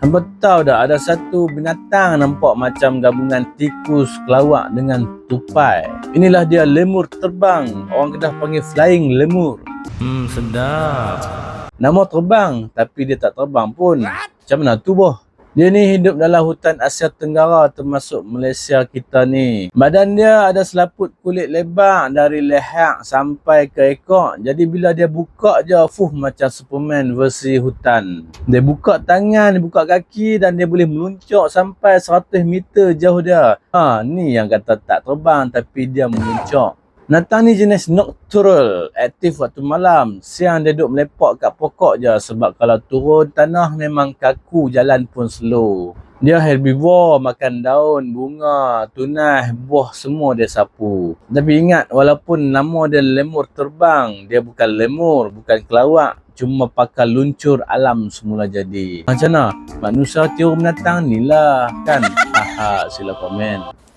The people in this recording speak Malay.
Hampa tahu dah ada satu binatang nampak macam gabungan tikus, kelawak dengan tupai. Inilah dia lemur terbang. Orang Kedah panggil flying lemur. Hmm, sedap. Nama terbang tapi dia tak terbang pun. Macam mana tu boh? Dia ni hidup dalam hutan Asia Tenggara termasuk Malaysia kita ni. Badan dia ada selaput kulit lebar dari leher sampai ke ekor. Jadi bila dia buka je fuh macam Superman versi hutan. Dia buka tangan, dia buka kaki dan dia boleh meluncur sampai 100 meter jauh dia. Ha, ni yang kata tak terbang tapi dia meluncur. Natang ni jenis nocturnal, aktif waktu malam. Siang dia duduk melepak kat pokok je sebab kalau turun tanah memang kaku, jalan pun slow. Dia herbivore, makan daun, bunga, tunas, buah semua dia sapu. Tapi ingat, walaupun nama dia lemur terbang, dia bukan lemur, bukan kelawak. Cuma pakai luncur alam semula jadi. Macam mana? Manusia tiur binatang ni lah, kan? Haha, sila komen.